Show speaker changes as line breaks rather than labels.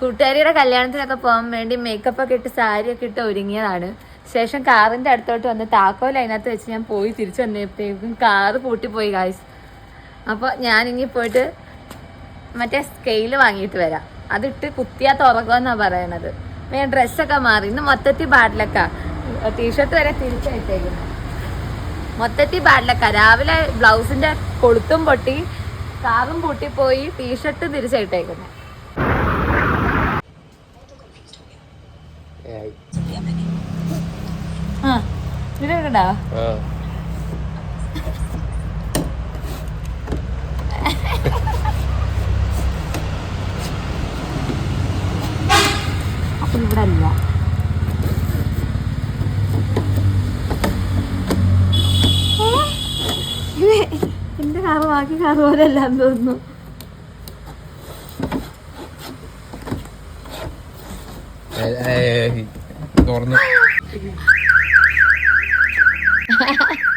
കൂട്ടുകാരിയുടെ കല്യാണത്തിനൊക്കെ പോകാൻ വേണ്ടി മേക്കപ്പ് ഒക്കെ ഇട്ട് സാരി ഒക്കെ ഇട്ട് ഒരുങ്ങിയതാണ്. ശേഷം കാറിന്റെ അടുത്തോട്ട് വന്ന് താക്കോൽ അതിനകത്ത് വെച്ച് ഞാൻ പോയി തിരിച്ചു വന്നപ്പോഴത്തേക്കും കാറ് പൂട്ടിപ്പോയി കായ്സ് അപ്പോൾ ഇനി പോയിട്ട് മറ്റേ സ്കെയിൽ വാങ്ങിയിട്ട് വരാം. അതിട്ട് കുത്തിയാ തുറക്കുമെന്നാണ് പറയണത്. ഞാൻ ഡ്രസ്സൊക്കെ മാറി. ഇന്ന് മൊത്തത്തിൽ ബാഡിലൊക്കെ ടീഷർട്ട് വരെ തിരിച്ചയച്ചേക്കുന്നു മൊത്തത്തിൽ ബാഡിലൊക്കെ രാവിലെ ബ്ലൗസിന്റെ കൊളുത്തും പൊട്ടി കാറും പൂട്ടിപ്പോയി ടീഷർട്ട് തിരിച്ചിട്ടേക്കുന്നു ആ അപ്പൊ ഇവിടെ അല്ല. കാറ് ബാക്കി കാറ് പോലെ അല്ലാന്ന് തോന്നുന്നു.
തുറന്നു.